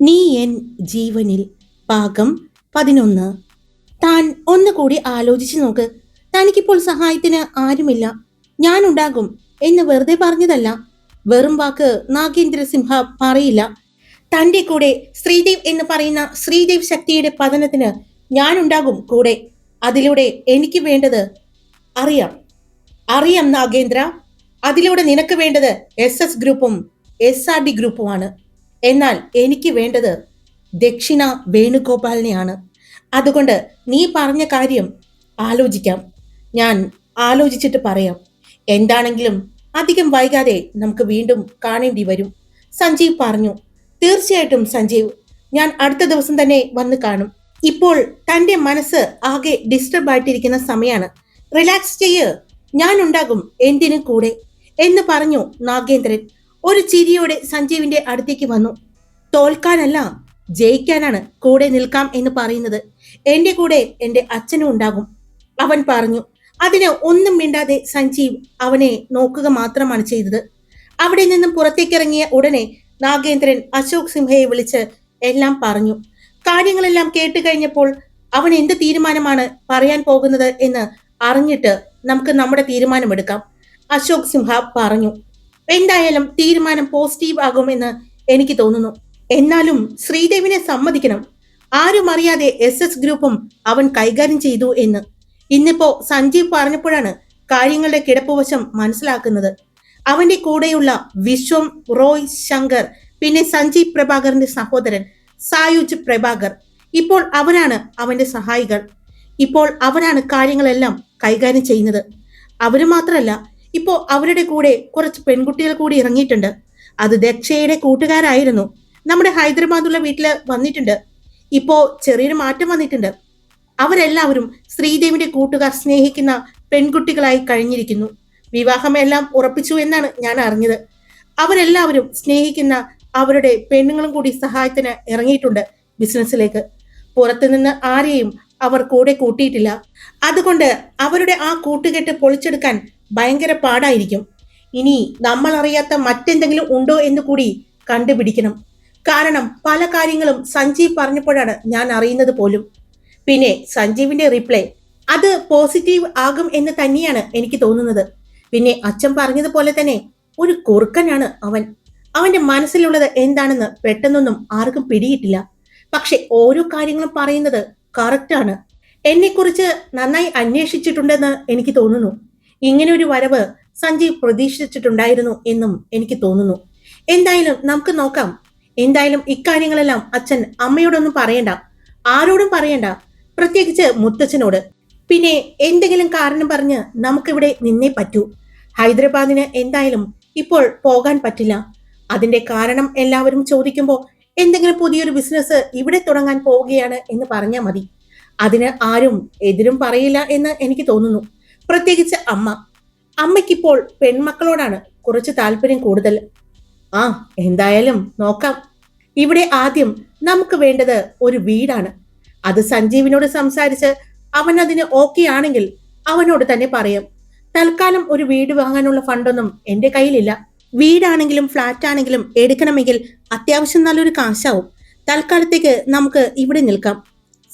നീ എൻ ജീവനിൽ ഭാഗം പതിനൊന്ന്. താൻ ഒന്നുകൂടി ആലോചിച്ചു നോക്ക്. തനിക്കിപ്പോൾ സഹായത്തിന് ആരുമില്ല. ഞാനുണ്ടാകും എന്ന് വെറുതെ പറഞ്ഞതല്ല. വെറും വാക്ക് നാഗേന്ദ്ര സിംഹ പറയില്ല. തന്റെ കൂടെ ശ്രീദേവ് എന്ന് പറയുന്ന ശ്രീദേവ് ശക്തിയുടെ പതനത്തിന് ഞാനുണ്ടാകും കൂടെ. അതിലൂടെ എനിക്ക് വേണ്ടത് അറിയാം. അറിയാം നാഗേന്ദ്ര. അതിലൂടെ നിനക്ക് വേണ്ടത് എസ് എസ് ഗ്രൂപ്പും എസ് ആർ ഡി ഗ്രൂപ്പുമാണ്. എന്നാൽ എനിക്ക് വേണ്ടത് ദക്ഷിണ വേണുഗോപാലിനെയാണ്. അതുകൊണ്ട് നീ പറഞ്ഞ കാര്യം ആലോചിക്കാം. ഞാൻ ആലോചിച്ചിട്ട് പറയാം. എന്താണെങ്കിലും അധികം വൈകാതെ നമുക്ക് വീണ്ടും കാണേണ്ടി വരും. സഞ്ജീവ് പറഞ്ഞു. തീർച്ചയായിട്ടും സഞ്ജീവ്. ഞാൻ അടുത്ത ദിവസം തന്നെ വന്ന് കാണും. ഇപ്പോൾ തന്റെ മനസ്സ് ആകെ ഡിസ്റ്റർബ് ആയിട്ടിരിക്കുന്ന സമയമാണ് റിലാക്സ് ചെയ്യ്. ഞാൻ ഉണ്ടാകും. എന്തിനും കൂടെ. എന്ന് പറഞ്ഞു നാഗേന്ദ്രൻ. ഒരു ചിരിയോടെ സഞ്ജീവിന്റെ അടുത്തേക്ക് വന്നു. തോൽക്കാനല്ല ജയിക്കാനാണ് കൂടെ നിൽക്കാം എന്ന് പറയുന്നത്. എന്റെ കൂടെ എന്റെ അച്ഛനും ഉണ്ടാകും അവൻ പറഞ്ഞു. അതിന് ഒന്നും മിണ്ടാതെ സഞ്ജീവ് അവനെ നോക്കുക മാത്രമാണ് ചെയ്തത്. അവിടെ നിന്നും പുറത്തേക്കിറങ്ങിയ ഉടനെ നാഗേന്ദ്രൻ അശോക് സിംഹയെ വിളിച്ച് എല്ലാം പറഞ്ഞു. കാര്യങ്ങളെല്ലാം കേട്ട് കഴിഞ്ഞപ്പോൾ അവൻ എന്ത് തീരുമാനമാണ് പറയാൻ പോകുന്നത് എന്ന് അറിഞ്ഞിട്ട് നമുക്ക് നമ്മുടെ തീരുമാനമെടുക്കാം അശോക് സിംഹ പറഞ്ഞു. എന്തായാലും തീരുമാനം പോസിറ്റീവ് ആകുമെന്ന് എനിക്ക് തോന്നുന്നു. എന്നാലും ശ്രീദേവിനെ സമ്മതിക്കണം. ആരും അറിയാതെ എസ് എസ് ഗ്രൂപ്പും അവൻ കൈകാര്യം ചെയ്തു എന്ന്. ഇന്നിപ്പോ സഞ്ജീവ് പറഞ്ഞപ്പോഴാണ് കാര്യങ്ങളുടെ കിടപ്പുവശം മനസ്സിലാക്കുന്നത്. അവന്റെ കൂടെയുള്ള വിശ്വം റോയ് ശങ്കർ പിന്നെ സഞ്ജീവ് പ്രഭാകറിന്റെ സഹോദരൻ സായുജ് പ്രഭാകർ. ഇപ്പോൾ അവനാണ് അവന്റെ സഹായികൾ. ഇപ്പോൾ അവനാണ് കാര്യങ്ങളെല്ലാം കൈകാര്യം ചെയ്യുന്നത്. അവർ മാത്രമല്ല ഇപ്പോ അവരുടെ കൂടെ കുറച്ച് പെൺകുട്ടികൾ കൂടി ഇറങ്ങിയിട്ടുണ്ട്. അത് ദക്ഷയുടെ കൂട്ടുകാരായിരുന്നു. നമ്മുടെ ഹൈദരാബാദുള്ള വീട്ടിൽ വന്നിട്ടുണ്ട്. ഇപ്പോ ചെറിയൊരു മാറ്റം വന്നിട്ടുണ്ട്. അവരെല്ലാവരും ശ്രീദേവിന്റെ കൂട്ടുകാർ സ്നേഹിക്കുന്ന പെൺകുട്ടികളായി കഴിഞ്ഞിരിക്കുന്നു. വിവാഹമെല്ലാം ഉറപ്പിച്ചു എന്നാണ് ഞാൻ അറിഞ്ഞത്. അവരെല്ലാവരും സ്നേഹിക്കുന്ന അവരുടെ പെണ്ണുങ്ങളും കൂടി സഹായത്തിന് ഇറങ്ങിയിട്ടുണ്ട് ബിസിനസ്സിലേക്ക്. പുറത്തുനിന്ന് ആരെയും അവർ കൂടെ കൂട്ടിയിട്ടില്ല. അതുകൊണ്ട് അവരുടെ ആ കൂട്ടുകെട്ട് പൊളിച്ചെടുക്കാൻ ഭയങ്കര പാടായിരിക്കും. ഇനി നമ്മൾ അറിയാത്ത മറ്റെന്തെങ്കിലും ഉണ്ടോ എന്ന് കൂടി കണ്ടുപിടിക്കണം. കാരണം പല കാര്യങ്ങളും സഞ്ജീവ് പറഞ്ഞപ്പോഴാണ് ഞാൻ അറിയുന്നത് പോലും. പിന്നെ സഞ്ജീവിന്റെ റിപ്ലൈ അത് പോസിറ്റീവ് ആകും എന്ന് തന്നെയാണ് എനിക്ക് തോന്നുന്നത്. പിന്നെ അച്ഛൻ പറഞ്ഞതുപോലെ തന്നെ ഒരു കുറുക്കനാണ് അവൻ. അവന്റെ മനസ്സിലുള്ളത് എന്താണെന്ന് പെട്ടെന്നൊന്നും ആർക്കും പിടിയിട്ടില്ല. പക്ഷെ ഓരോ കാര്യങ്ങളും പറയുന്നത് കറക്റ്റാണ് എന്നെക്കുറിച്ച് നന്നായി അന്വേഷിച്ചിട്ടുണ്ടെന്ന് എനിക്ക് തോന്നുന്നു. ഇങ്ങനെ ഒരു വരവ് സഞ്ജീവ് പ്രതീക്ഷിച്ചിട്ടുണ്ടായിരുന്നു എന്നും എനിക്ക് തോന്നുന്നു. എന്തായാലും നമുക്ക് നോക്കാം. എന്തായാലും ഇക്കാര്യങ്ങളെല്ലാം അച്ഛൻ അമ്മയോടൊന്നും പറയണ്ട. ആരോടും പറയണ്ട. പ്രത്യേകിച്ച് മുത്തച്ഛനോട്. പിന്നെ എന്തെങ്കിലും കാരണം പറഞ്ഞ് നമുക്കിവിടെ നിന്നേ പറ്റൂ. ഹൈദരാബാദിന് എന്തായാലും ഇപ്പോൾ പോകാൻ പറ്റില്ല. അതിന്റെ കാരണം എല്ലാവരും ചോദിക്കുമ്പോൾ എന്തെങ്കിലും പുതിയൊരു ബിസിനസ് ഇവിടെ തുടങ്ങാൻ പോവുകയാണ് എന്ന് പറഞ്ഞാൽ മതി. അതിന് ആരും എതിരും പറയില്ല എന്ന് എനിക്ക് തോന്നുന്നു. പ്രത്യേകിച്ച് അമ്മ. അമ്മയ്ക്കിപ്പോൾ പെൺമക്കളോടാണ് കുറച്ച് താല്പര്യം കൂടുതൽ. ആ എന്തായാലും നോക്കാം. ഇവിടെ ആദ്യം നമുക്ക് വേണ്ടത് ഒരു വീടാണ്. അത് സഞ്ജീവിനോട് സംസാരിച്ച് അവൻ അതിന് ഓക്കെ ആണെങ്കിൽ അവനോട് തന്നെ പറയും. തൽക്കാലം ഒരു വീട് വാങ്ങാനുള്ള ഫണ്ടൊന്നും എന്റെ കയ്യിലില്ല. വീടാണെങ്കിലും ഫ്ലാറ്റ് ആണെങ്കിലും എടുക്കണമെങ്കിൽ അത്യാവശ്യം നല്ലൊരു കാശാവും. തൽക്കാലത്തേക്ക് നമുക്ക് ഇവിടെ നിൽക്കാം.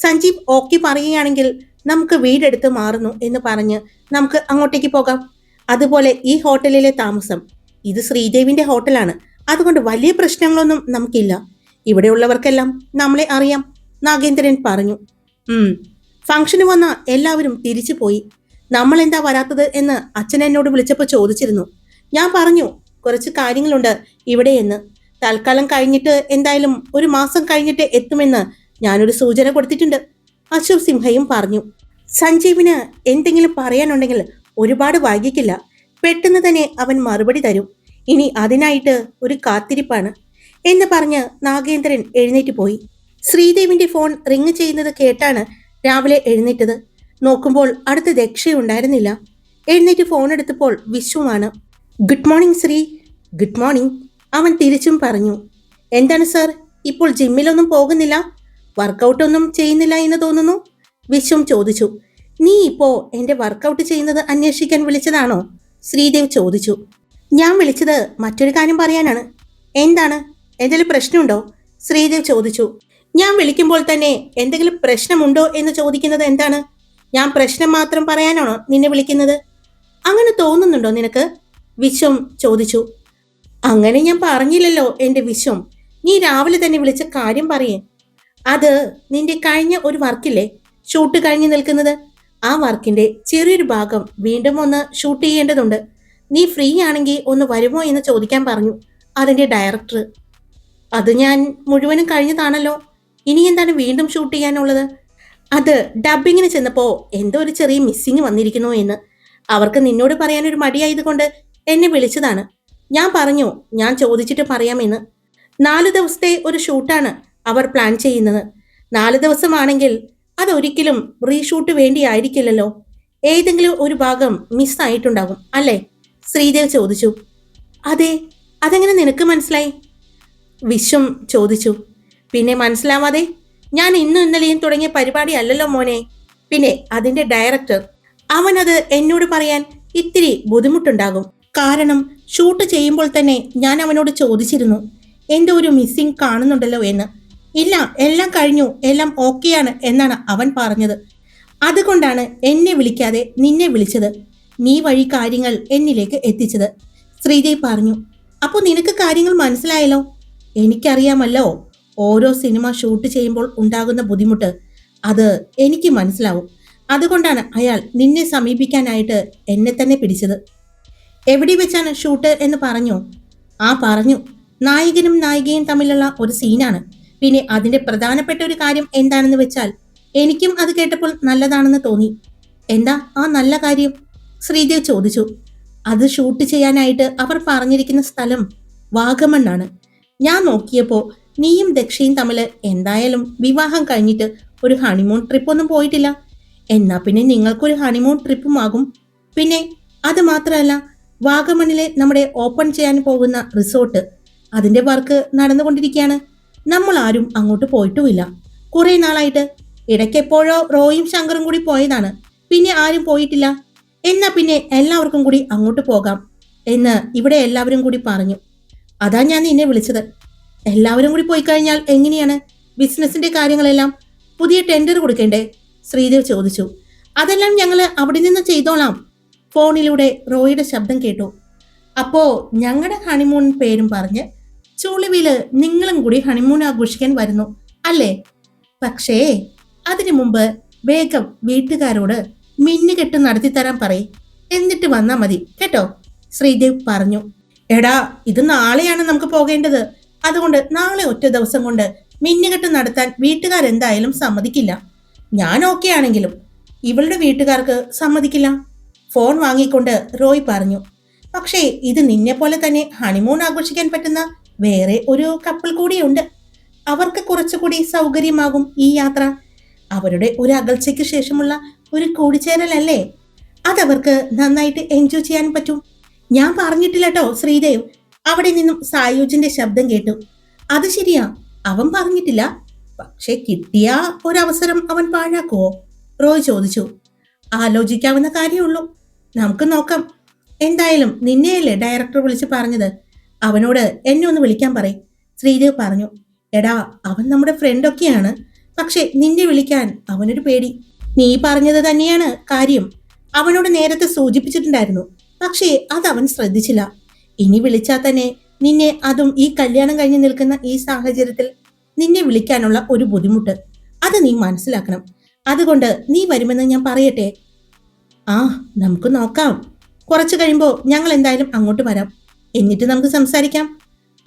സഞ്ജീവ് ഓക്കെ പറയുകയാണെങ്കിൽ നമുക്ക് വീടെടുത്ത് മാറുന്നു എന്ന് പറഞ്ഞ് നമുക്ക് അങ്ങോട്ടേക്ക് പോകാം. അതുപോലെ ഈ ഹോട്ടലിലെ താമസം ഇത് ശ്രീദേവിന്റെ ഹോട്ടലാണ്. അതുകൊണ്ട് വലിയ പ്രശ്നങ്ങളൊന്നും നമുക്കില്ല. ഇവിടെയുള്ളവർക്കെല്ലാം നമ്മളെ അറിയാം നാഗേന്ദ്രൻ പറഞ്ഞു. ഫംഗ്ഷന് വന്ന എല്ലാവരും തിരിച്ചു പോയി. നമ്മൾ എന്താ വരാത്തത് എന്ന് അച്ഛൻ എന്നോട് വിളിച്ചപ്പോൾ ചോദിച്ചിരുന്നു. ഞാൻ പറഞ്ഞു കുറച്ച് കാര്യങ്ങളുണ്ട് ഇവിടെ എന്ന്. തൽക്കാലം കഴിഞ്ഞിട്ട് എന്തായാലും ഒരു മാസം കഴിഞ്ഞിട്ട് എത്തുമെന്ന് ഞാനൊരു സൂചന കൊടുത്തിട്ടുണ്ട്. അശോക് സിംഹയും പറഞ്ഞു സഞ്ജീവിന് എന്തെങ്കിലും പറയാനുണ്ടെങ്കിൽ ഒരുപാട് വൈകിക്കില്ല പെട്ടെന്ന് തന്നെ അവൻ മറുപടി തരും. ഇനി അതിനായിട്ട് ഒരു കാത്തിരിപ്പാണ് എന്ന് പറഞ്ഞ് നാഗേന്ദ്രൻ എഴുന്നേറ്റ് പോയി. ശ്രീദേവിന്റെ ഫോൺ റിങ് ചെയ്യുന്നത് കേട്ടാണ് രാവിലെ എഴുന്നേറ്റത്. നോക്കുമ്പോൾ അടുത്ത് ദക്ഷയുണ്ടായിരുന്നില്ല എഴുന്നേറ്റ് ഫോൺ എടുത്തപ്പോൾ വിശ്വമാണ്. Good morning Sree. Good morning അവൻ തിരിച്ചും പറഞ്ഞു. എന്താണ് സാർ? ഇപ്പോൾ ജിമ്മിലൊന്നും പോകുന്നില്ല? വർക്കൗട്ടൊന്നും ചെയ്യുന്നില്ല എന്ന് തോന്നുന്നു? വിശ്വം ചോദിച്ചു. നീ ഇപ്പോ എന്റെ വർക്കൗട്ട് ചെയ്യുന്നത് അന്വേഷിക്കാൻ വിളിച്ചതാണോ? ശ്രീദേവ് ചോദിച്ചു. ഞാൻ വിളിച്ചത് മറ്റൊരു കാര്യം പറയാനാണ്. എന്താണ്? എന്തെങ്കിലും പ്രശ്നമുണ്ടോ? ശ്രീദേവ് ചോദിച്ചു. ഞാൻ വിളിക്കുമ്പോൾ തന്നെ എന്തെങ്കിലും പ്രശ്നമുണ്ടോ എന്ന് ചോദിക്കുന്നത് എന്താണ്? ഞാൻ പ്രശ്നം മാത്രം പറയാനാണോ നിന്നെ വിളിക്കുന്നത്? അങ്ങനെ തോന്നുന്നുണ്ടോ നിനക്ക്? വിശ്വം ചോദിച്ചു. അങ്ങനെ ഞാൻ പറഞ്ഞില്ലല്ലോ എന്റെ വിശ്വം. നീ രാവിലെ തന്നെ വിളിച്ച കാര്യം പറയേ. അത് നിന്റെ കഴിഞ്ഞ ഒരു വർക്കില്ലേ? ഷൂട്ട് കഴിഞ്ഞു നിൽക്കുന്നത്? ആ വർക്കിന്റെ ചെറിയൊരു ഭാഗം വീണ്ടും ഒന്ന് ഷൂട്ട് ചെയ്യേണ്ടതുണ്ട്. നീ ഫ്രീ ആണെങ്കിൽ ഒന്ന് വരുമോ എന്ന് ചോദിക്കാൻ പറഞ്ഞു അതിന്റെ ഡയറക്ടർ. അത് ഞാൻ മുഴുവനും കഴിഞ്ഞതാണല്ലോ. ഇനി എന്താണ് വീണ്ടും ഷൂട്ട് ചെയ്യാനുള്ളത്? അത് ഡബിങ്ങിന് ചെന്നപ്പോ എന്തോ ഒരു ചെറിയ മിസ്സിങ് വന്നിരിക്കുന്നു എന്ന്. അവർക്ക് നിന്നോട് പറയാനൊരു മടിയായതുകൊണ്ട് എന്നെ വിളിച്ചതാണ്. ഞാൻ പറഞ്ഞു ഞാൻ ചോദിച്ചിട്ട് പറയാമെന്ന് നാല് ദിവസത്തെ ഒരു ഷൂട്ടാണ്. അവർ പ്ലാൻ ചെയ്യുന്നത്. നാല് ദിവസമാണെങ്കിൽ അതൊരിക്കലും റീഷൂട്ട് വേണ്ടിയായിരിക്കില്ലല്ലോ. ഏതെങ്കിലും ഒരു ഭാഗം മിസ്സായിട്ടുണ്ടാകും അല്ലേ? ശ്രീദേവ് ചോദിച്ചു. അതെ അതെങ്ങനെ നിനക്ക് മനസ്സിലായി? വിശ്വം ചോദിച്ചു. പിന്നെ മനസ്സിലാവാതെ ഞാൻ ഇന്നും ഇന്നലെയും തുടങ്ങിയ പരിപാടി അല്ലല്ലോ മോനെ. പിന്നെ അതിന്റെ ഡയറക്ടർ അവനത് എന്നോട് പറയാൻ ഇത്തിരി ബുദ്ധിമുട്ടുണ്ടാകും. കാരണം ഷൂട്ട് ചെയ്യുമ്പോൾ തന്നെ ഞാൻ അവനോട് ചോദിച്ചിരുന്നു എന്തോ ഒരു മിസ്സിംഗ് കാണുന്നുണ്ടല്ലോ എന്ന്. ഇല്ല എല്ലാം കഴിഞ്ഞു എല്ലാം ഓക്കെയാണ് എന്നാണ് അവൻ പറഞ്ഞത്. അതുകൊണ്ടാണ് എന്നെ വിളിക്കാതെ നിന്നെ വിളിച്ചത്. നീ വഴി കാര്യങ്ങൾ എന്നിലേക്ക് എത്തിച്ചത്. ശ്രീദേവ് പറഞ്ഞു അപ്പോൾ നിനക്ക് കാര്യങ്ങൾ മനസ്സിലായല്ലോ? എനിക്കറിയാമല്ലോ ഓരോ സിനിമ ഷൂട്ട് ചെയ്യുമ്പോൾ ഉണ്ടാകുന്ന ബുദ്ധിമുട്ട്. അത് എനിക്ക് മനസ്സിലാവും. അതുകൊണ്ടാണ് അയാൾ നിന്നെ സമീപിക്കാനായിട്ട് എന്നെ തന്നെ പിടിച്ചത്. എവിടെ വെച്ചാണ് ഷൂട്ട് എന്ന് പറഞ്ഞു? ആ പറഞ്ഞു. നായകനും നായികയും തമ്മിലുള്ള ഒരു സീനാണ് പിന്നെ അതിന്റെ പ്രധാനപ്പെട്ട ഒരു കാര്യം എന്താണെന്ന് വെച്ചാൽ എനിക്കും അത് കേട്ടപ്പോൾ നല്ലതാണെന്ന് തോന്നി. എന്താ ആ നല്ല കാര്യം? ശ്രീദേവ് ചോദിച്ചു. അത് ഷൂട്ട് ചെയ്യാനായിട്ട് അവർ പറഞ്ഞിരിക്കുന്ന സ്ഥലം വാഗമണ്ണാണ്. ഞാൻ നോക്കിയപ്പോ നീയും ദക്ഷയും തമ്മിൽ എന്തായാലും വിവാഹം കഴിഞ്ഞിട്ട് ഒരു ഹണിമൂൺ ട്രിപ്പ് ഒന്നും പോയിട്ടില്ല. എന്നാ പിന്നെ നിങ്ങൾക്കൊരു ഹണിമൂൺ ട്രിപ്പും ആകും. പിന്നെ അത് മാത്രമല്ല വാഗമണ്ണിലെ നമ്മുടെ ഓപ്പൺ ചെയ്യാൻ പോകുന്ന റിസോർട്ട് അതിന്റെ വർക്ക് നടന്നുകൊണ്ടിരിക്കുകയാണ്. നമ്മൾ ആരും അങ്ങോട്ട് പോയിട്ടുമില്ല. കുറെ നാളായിട്ട് ഇടയ്ക്കെപ്പോഴോ റോയും ശങ്കറും കൂടി പോയതാണ്. പിന്നെ ആരും പോയിട്ടില്ല. എന്നാ പിന്നെ എല്ലാവർക്കും കൂടി അങ്ങോട്ട് പോകാം എന്ന് ഇവിടെ എല്ലാവരും കൂടി പറഞ്ഞു. അതാ ഞാൻ നിന്നെ വിളിച്ചത്. എല്ലാവരും കൂടി പോയി കഴിഞ്ഞാൽ എങ്ങനെയാണ്? ബിസിനസിന്റെ കാര്യങ്ങളെല്ലാം പുതിയ ടെൻഡർ കൊടുക്കേണ്ടേ? ശ്രീദേവ് ചോദിച്ചു. അതെല്ലാം ഞങ്ങൾ അവിടെ നിന്ന് ചെയ്തോളാം. ഫോണിലൂടെ റോയിയുടെ ശബ്ദം കേട്ടു. അപ്പോ ഞങ്ങളുടെ ഹണിമൂൺ പേരും പറഞ്ഞ് ചുളിവിൽ നിങ്ങളും കൂടി ഹണിമൂൺ ആഘോഷിക്കാൻ വരുന്നു അല്ലേ? പക്ഷേ അതിനു മുമ്പ് വേഗം വീട്ടുകാരോട് മിന്നുകെട്ട് നടത്തി തരാൻ പറയ്. എന്നിട്ട് വന്നാ മതി കേട്ടോ? ശ്രീദേവ് പറഞ്ഞു. എടാ ഇത് നാളെയാണ് നമുക്ക് പോകേണ്ടത്. അതുകൊണ്ട് നാളെ ഒറ്റ ദിവസം കൊണ്ട് മിന്നുകെട്ട് നടത്താൻ വീട്ടുകാരെന്തായാലും സമ്മതിക്കില്ല. ഞാൻ ഓക്കെ ആണെങ്കിലും ഇവളുടെ വീട്ടുകാർക്ക് സമ്മതിക്കില്ല. ഫോൺ വാങ്ങിക്കൊണ്ട് റോയ് പറഞ്ഞു. പക്ഷേ ഇത് നിന്നെ പോലെ തന്നെ ഹണിമൂൺ ആഘോഷിക്കാൻ പറ്റുന്ന വേറെ ഒരു കപ്പിൾ കൂടിയുണ്ട്. അവർക്ക് കുറച്ചുകൂടി സൗകര്യമാകും ഈ യാത്ര. അവരുടെ ഒരു അകൽച്ചയ്ക്ക് ശേഷമുള്ള ഒരു കൂടിച്ചേരലല്ലേ? അതവർക്ക് നന്നായിട്ട് എൻജോയ് ചെയ്യാൻ പറ്റും. ഞാൻ പറഞ്ഞിട്ടില്ല കേട്ടോ ശ്രീദേവ്. അവിടെ നിന്നും സായുജിന്റെ ശബ്ദം കേട്ടു. അത് ശരിയാ അവൻ പറഞ്ഞിട്ടില്ല. പക്ഷെ കിട്ടിയ ഒരവസരം അവൻ പാഴാക്കുവോ? റോയ് ചോദിച്ചു. ആലോചിക്കാവുന്ന കാര്യമുള്ളൂ നമുക്ക് നോക്കാം. എന്തായാലും നിന്നെയല്ലേ ഡയറക്ടർ വിളിച്ച് പറഞ്ഞത്? അവനോട് എന്നെ ഒന്ന് വിളിക്കാൻ പറയും. ശ്രീദേവ് പറഞ്ഞു എടാ അവൻ നമ്മുടെ ഫ്രണ്ടൊക്കെയാണ് പക്ഷേ നിന്നെ വിളിക്കാൻ അവനൊരു പേടി. നീ പറഞ്ഞത് തന്നെയാണ് കാര്യം. അവനോട് നേരത്തെ സൂചിപ്പിച്ചിട്ടുണ്ടായിരുന്നു. പക്ഷേ അത് അവൻ ശ്രദ്ധിച്ചില്ല. ഇനി വിളിച്ചാൽ തന്നെ നിന്നെ അതും ഈ കല്യാണം കഴിഞ്ഞ് നിൽക്കുന്ന ഈ സാഹചര്യത്തിൽ നിന്നെ വിളിക്കാനുള്ള ഒരു ബുദ്ധിമുട്ട്. അത് നീ മനസ്സിലാക്കണം. അതുകൊണ്ട് നീ വരുമെന്ന് ഞാൻ പറയട്ടെ? ആ നമുക്ക് നോക്കാം. കുറച്ച് കഴിയുമ്പോൾ ഞങ്ങൾ എന്തായാലും അങ്ങോട്ട് വരാം. എന്നിട്ട് നമുക്ക് സംസാരിക്കാം.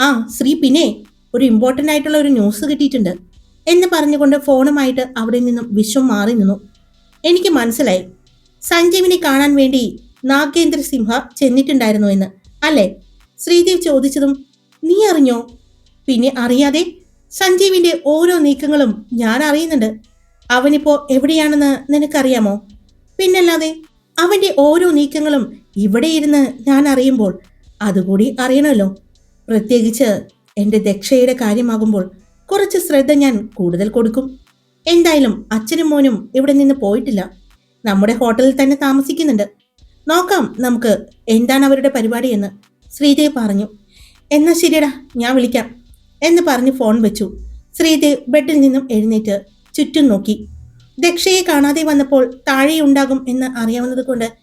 ആ ശ്രീ പിന്നെ ഒരു ഇമ്പോർട്ടന്റ് ആയിട്ടുള്ള ഒരു ന്യൂസ് കിട്ടിയിട്ടുണ്ട്. എന്ന് പറഞ്ഞുകൊണ്ട് ഫോണുമായിട്ട് അവിടെ നിന്നും വിശ്വം മാറി നിന്നു. എനിക്ക് മനസ്സിലായി. സഞ്ജീവിനെ കാണാൻ വേണ്ടി നാഗേന്ദ്ര സിംഹ ചെന്നിട്ടുണ്ടായിരുന്നു എന്ന്. അല്ലേ? ശ്രീദേവ് ചോദിച്ചതും നീ അറിഞ്ഞോ? പിന്നെ അറിയാതെ. സഞ്ജീവിന്റെ ഓരോ നീക്കങ്ങളും ഞാൻ അറിയുന്നുണ്ട്. അവനിപ്പോ എവിടെയാണെന്ന് നിനക്കറിയാമോ? പിന്നല്ലാതെ അവന്റെ ഓരോ നീക്കങ്ങളും ഇവിടെ ഇരുന്ന് ഞാൻ അറിയുമ്പോൾ അതുകൂടി അറിയണമല്ലോ പ്രത്യേകിച്ച് എന്റെ ദക്ഷയുടെ കാര്യമാകുമ്പോൾ കുറച്ച് ശ്രദ്ധ ഞാൻ കൂടുതൽ കൊടുക്കും. എന്തായാലും അച്ഛനും മോനും ഇവിടെ നിന്ന് പോയിട്ടില്ല. നമ്മുടെ ഹോട്ടലിൽ തന്നെ താമസിക്കുന്നുണ്ട്. നോക്കാം നമുക്ക് എന്താണ് അവരുടെ പരിപാടി എന്ന്. ശ്രീദേവ് പറഞ്ഞു. എന്നാ ശരിയടാ ഞാൻ വിളിക്കാം. എന്ന് പറഞ്ഞ് ഫോൺ വെച്ചു. ശ്രീദേവ് ബെഡിൽ നിന്നും എഴുന്നേറ്റ് ചുറ്റും നോക്കി. ദക്ഷയെ കാണാതെ വന്നപ്പോൾ താഴെയുണ്ടാകും എന്ന് അറിയാവുന്നത് കൊണ്ട്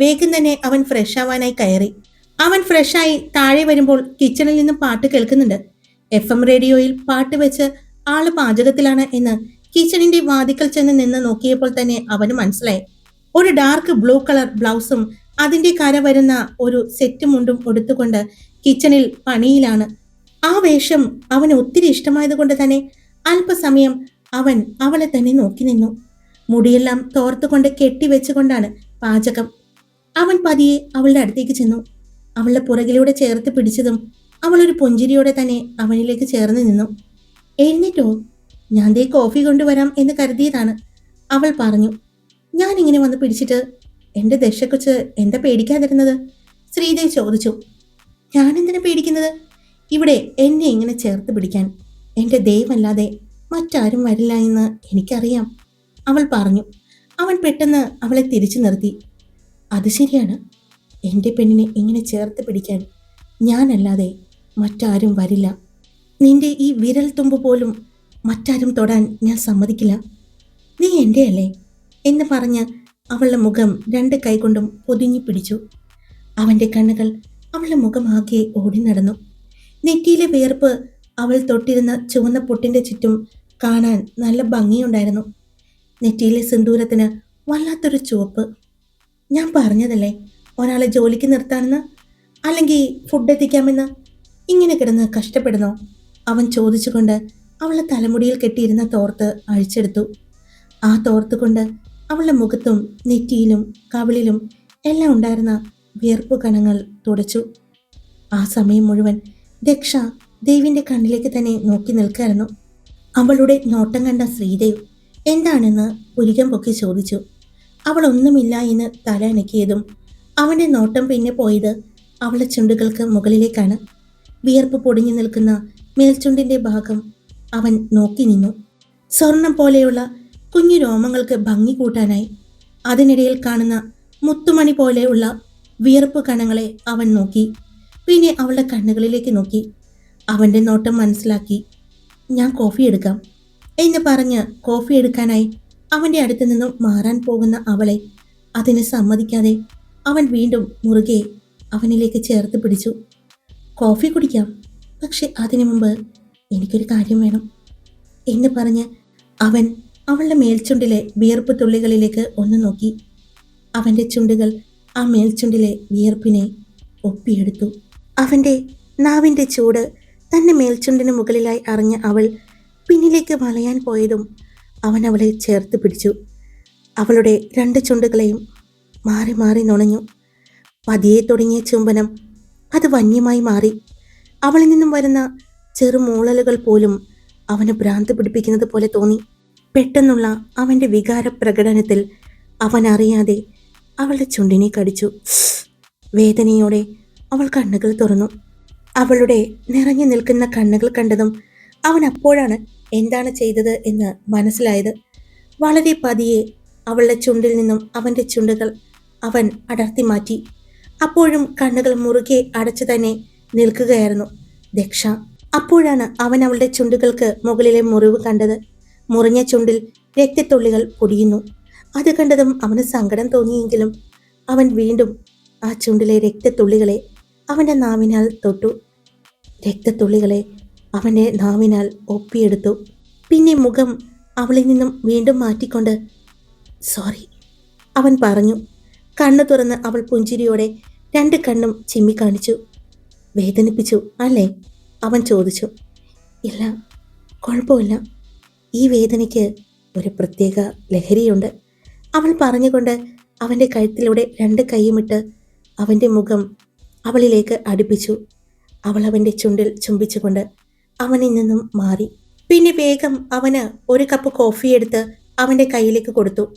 വേഗം തന്നെ അവൻ ഫ്രഷ് ആവാനായി കയറി. അവൻ ഫ്രഷായി താഴെ വരുമ്പോൾ കിച്ചണിൽ നിന്ന് പാട്ട് കേൾക്കുന്നുണ്ട്. എഫ് എം റേഡിയോയിൽ പാട്ട് വെച്ച് ആൾ പാചകത്തിലാണ് എന്ന് കിച്ചണിന്റെ വാതിക്കൽ ചെന്ന് നിന്ന് നോക്കിയപ്പോൾ തന്നെ അവന് മനസ്സിലായി. ഒരു ഡാർക്ക് ബ്ലൂ കളർ ബ്ലൗസും അതിന്റെ കര വരുന്ന ഒരു സെറ്റ് മുണ്ടും ഉടുത്തുകൊണ്ട് കിച്ചണിൽ പണിയിലാണ്. ആ വേഷം അവന് ഒത്തിരി ഇഷ്ടമായത് കൊണ്ട് തന്നെ അല്പസമയം അവൻ അവളെ തന്നെ നോക്കി നിന്നു. മുടിയെല്ലാം തോർത്തുകൊണ്ട് കെട്ടിവെച്ചുകൊണ്ടാണ് പാചകം. അവൻ പതിയെ അവളുടെ അടുത്തേക്ക് ചെന്നു. അവളുടെ പുറകിലൂടെ ചേർത്ത് പിടിച്ചതും അവൾ ഒരു പുഞ്ചിരിയോടെ തന്നെ അവനിലേക്ക് ചേർന്ന് നിന്നു. എഴുന്നേറ്റോ ഞാൻ ദേ കോഫി കൊണ്ടുവരാം എന്ന് കരുതിയതാണ്. അവൾ പറഞ്ഞു. ഞാൻ ഇങ്ങനെ വന്ന് പിടിച്ചിട്ട് എന്റെ ദശക്കൊച്ച് എന്താ പേടിക്കാതിരുന്നത്? ശ്രീദേവ് ചോദിച്ചു. ഞാൻ എന്തിനാ പേടിക്കുന്നത്? ഇവിടെ എന്നെ ഇങ്ങനെ ചേർത്ത് പിടിക്കാൻ എന്റെ ദൈവമല്ലാതെ മറ്റാരും വരില്ല എന്ന് എനിക്കറിയാം. അവൾ പറഞ്ഞു. അവൻ പെട്ടെന്ന് അവളെ തിരിച്ചു നിർത്തി. അത് ശരിയാണ്. എന്റെ പെണ്ണിനെ ഇങ്ങനെ ചേർത്ത് പിടിക്കാൻ ഞാനല്ലാതെ മറ്റാരും വരില്ല. നിന്റെ ഈ വിരൽ തുമ്പ് പോലും മറ്റാരും തൊടാൻ ഞാൻ സമ്മതിക്കില്ല. നീ എന്റെ അല്ലേ എന്ന് പറഞ്ഞ് അവളുടെ മുഖം രണ്ട് കൈകൊണ്ടും പൊതിഞ്ഞു പിടിച്ചു. അവന്റെ കണ്ണുകൾ അവളുടെ മുഖമാകെ ഓടി നടന്നു. നെറ്റിയിലെ വിയർപ്പ് അവൾ തൊട്ടിരുന്ന ചുവന്ന പൊട്ടിന്റെ ചുറ്റും കാണാൻ നല്ല ഭംഗിയുണ്ടായിരുന്നു. നെറ്റിയിലെ സിന്ദൂരത്തിന് വല്ലാത്തൊരു ചുവപ്പ്. ഞാൻ പറഞ്ഞതല്ലേ? ഒരാളെ ജോലിക്ക് നിർത്താമെന്ന് അല്ലെങ്കിൽ ഫുഡ് എത്തിക്കാമെന്ന്? ഇങ്ങനെ കിടന്ന് കഷ്ടപ്പെടുന്നു. അവൻ ചോദിച്ചുകൊണ്ട് അവളെ തലമുടിയിൽ കെട്ടിയിരുന്ന തോർത്ത് അഴിച്ചെടുത്തു. ആ തോർത്ത് കൊണ്ട് അവളുടെ മുഖത്തും നെറ്റിയിലും കവിളിലും എല്ലാം ഉണ്ടായിരുന്ന വിയർപ്പ് കണങ്ങൾ തുടച്ചു. ആ സമയം മുഴുവൻ ദക്ഷ ദേവിന്റെ കണ്ണിലേക്ക് തന്നെ നോക്കി നിൽക്കായിരുന്നു. അവളുടെ നോട്ടം കണ്ട ശ്രീദേവ് എന്താണെന്ന് പുരികം പൊക്കി ചോദിച്ചു. അവളൊന്നുമില്ല എന്ന് തല അനക്കിയതും അവന്റെ നോട്ടം പിന്നെ പോയത് അവളെ ചുണ്ടുകൾക്ക് മുകളിലേക്കാണ്. വിയർപ്പ് പൊടിഞ്ഞു നിൽക്കുന്ന മേൽചുണ്ടിന്റെ ഭാഗം അവൻ നോക്കി നിന്നു. സ്വർണം പോലെയുള്ള കുഞ്ഞു രോമങ്ങൾക്ക് ഭംഗി കൂട്ടാനായി. അതിനിടയിൽ കാണുന്ന മുത്തുമണി പോലെയുള്ള വിയർപ്പ് കണങ്ങളെ അവൻ നോക്കി. പിന്നെ അവളുടെ കണ്ണുകളിലേക്ക് നോക്കി. അവന്റെ നോട്ടം മനസ്സിലാക്കി. ഞാൻ കോഫി എടുക്കാം എന്ന് പറഞ്ഞ് കോഫി എടുക്കാനായി അവന്റെ അടുത്ത് നിന്നും മാറാൻ പോകുന്ന അവളെ അതിന് സമ്മതിക്കാതെ അവൻ വീണ്ടും മുറുകെ അവനിലേക്ക് ചേർത്ത് പിടിച്ചു. കോഫി കുടിക്കാം. പക്ഷെ അതിനു മുമ്പ് എനിക്കൊരു കാര്യം വേണം എന്ന് പറഞ്ഞ് അവൻ അവളുടെ മേൽച്ചുണ്ടിലെ വിയർപ്പ് തുള്ളികളിലേക്ക് ഒന്ന് നോക്കി. അവന്റെ ചുണ്ടുകൾ ആ മേൽച്ചുണ്ടിലെ വിയർപ്പിനെ ഒപ്പിയെടുത്തു. അവന്റെ നാവിന്റെ ചൂട് തന്റെ മേൽച്ചുണ്ടിന് മുകളിലായി അറിഞ്ഞ അവൾ പിന്നിലേക്ക് വളയാൻ പോയതും അവൻ അവളെ ചേർത്ത് പിടിച്ചു. അവളുടെ രണ്ട് ചുണ്ടുകളെയും മാറി മാറി നുണഞ്ഞു. പതിയെ തുടങ്ങിയ ചുംബനം അത് വന്യമായി മാറി. അവളിൽ നിന്നും വരുന്ന ചെറുമൂളലുകൾ പോലും അവന് ഭ്രാന്ത് പിടിപ്പിക്കുന്നത് പോലെ തോന്നി. പെട്ടെന്നുള്ള അവന്റെ വികാര പ്രകടനത്തിൽ അവൻ അറിയാതെ അവളുടെ ചുണ്ടിനെ കടിച്ചു. വേദനയോടെ അവൾ കണ്ണുകൾ തുറന്നു. അവളുടെ നിറഞ്ഞു നിൽക്കുന്ന കണ്ണുകൾ കണ്ടതും അവൻ അപ്പോഴാണ് എന്താണ് ചെയ്തത് എന്ന് മനസ്സിലായത്. വളരെ പതിയെ അവളുടെ ചുണ്ടിൽ നിന്നും അവന്റെ ചുണ്ടുകൾ അവൻ അടർത്തി മാറ്റി. അപ്പോഴും കണ്ണുകൾ മുറുകെ അടച്ചു തന്നെ നിൽക്കുകയായിരുന്നു ദക്ഷ. അപ്പോഴാണ് അവൻ അവളുടെ ചുണ്ടുകൾക്ക് മുകളിലെ മുറിവ് കണ്ടത്. മുറിഞ്ഞ ചുണ്ടിൽ രക്തത്തുള്ളികൾ പൊടിയുന്നു. അത് കണ്ടതും അവന് സങ്കടം തോന്നിയെങ്കിലും അവൻ വീണ്ടും ആ ചുണ്ടിലെ രക്തത്തുള്ളികളെ അവന്റെ നാവിനാൽ തൊട്ടു. രക്തത്തുള്ളികളെ അവന്റെ നാവിനാൽ ഒപ്പിയെടുത്തു. പിന്നെ മുഖം അവളിൽ നിന്നും വീണ്ടും മാറ്റിക്കൊണ്ട് സോറി അവൻ പറഞ്ഞു. കണ്ണു തുറന്ന് അവൾ പുഞ്ചിരിയോടെ രണ്ട് കണ്ണും ചിമ്മി കാണിച്ചു. വേദനിപ്പിച്ചു അല്ലേ? അവൻ ചോദിച്ചു. ഇല്ല കുഴപ്പമില്ല. ഈ വേദനയ്ക്ക് ഒരു പ്രത്യേക ലഹരിയുണ്ട്. അവൾ പറഞ്ഞുകൊണ്ട് അവന്റെ കഴുത്തിലൂടെ രണ്ട് കൈയുമിട്ട് അവന്റെ മുഖം അവളിലേക്ക് അടുപ്പിച്ചു. അവൾ അവന്റെ ചുണ്ടിൽ ചുംബിച്ചുകൊണ്ട് അവനിൽ നിന്നും മാറി. പിന്നെ വേഗം അവന് ഒരു കപ്പ് കോഫി എടുത്ത് അവന്റെ കയ്യിലേക്ക് കൊടുത്തു.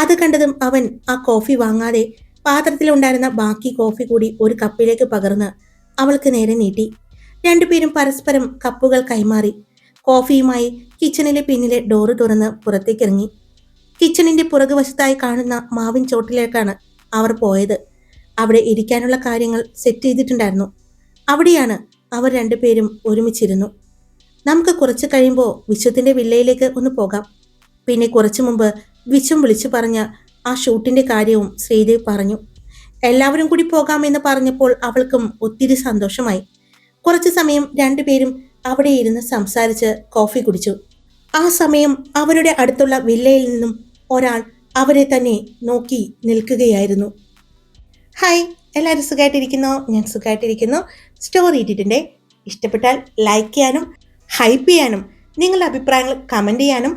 അത് കണ്ടതും അവൻ ആ കോഫി വാങ്ങാതെ പാത്രത്തിലുണ്ടായിരുന്ന ബാക്കി കോഫി കൂടി ഒരു കപ്പിലേക്ക് പകർന്ന് അവൾക്ക് നേരെ നീട്ടി. രണ്ടുപേരും പരസ്പരം കപ്പുകൾ കൈമാറി. കോഫിയുമായി കിച്ചണിലെ പിന്നിലെ ഡോറ് തുറന്ന് പുറത്തേക്കിറങ്ങി. കിച്ചണിന്റെ പുറകുവശത്തായി കാണുന്ന മാവിൻ ചോട്ടിലേക്കാണ് അവർ പോയത്. അവിടെ ഇരിക്കാനുള്ള കാര്യങ്ങൾ സെറ്റ് ചെയ്തിട്ടുണ്ടായിരുന്നു. അവിടെയാണ് അവർ രണ്ടുപേരും ഒരുമിച്ചിരുന്നു. നമുക്ക് കുറച്ച് കഴിയുമ്പോൾ വിശ്വത്തിന്റെ വില്ലയിലേക്ക് ഒന്ന് പോകാം. പിന്നെ കുറച്ചു മുമ്പ് വിശ്വം വിളിച്ചു പറഞ്ഞ ആ ഷൂട്ടിന്റെ കാര്യവും ശ്രീദേവ് പറഞ്ഞു. എല്ലാവരും കൂടി പോകാമെന്ന് പറഞ്ഞപ്പോൾ അവൾക്കും ഒത്തിരി സന്തോഷമായി. കുറച്ചു സമയം രണ്ടുപേരും അവിടെ ഇരുന്ന് സംസാരിച്ച് കോഫി കുടിച്ചു. ആ സമയം അവരുടെ അടുത്തുള്ള വില്ലയിൽ നിന്നും ഒരാൾ അവരെ തന്നെ നോക്കി നിൽക്കുകയായിരുന്നു. ഹായ് എല്ലാവരും സുഖമായിട്ടിരിക്കുന്നു ഞാൻ സുഖമായിട്ടിരിക്കുന്നു സ്റ്റോറി ഇട്ടിട്ടുണ്ട് ഇഷ്ടപ്പെട്ടാൽ ലൈക്ക് ചെയ്യാനും ഹൈപ്പ് ചെയ്യാനും നിങ്ങളുടെ അഭിപ്രായങ്ങൾ കമന്റ് ചെയ്യാനും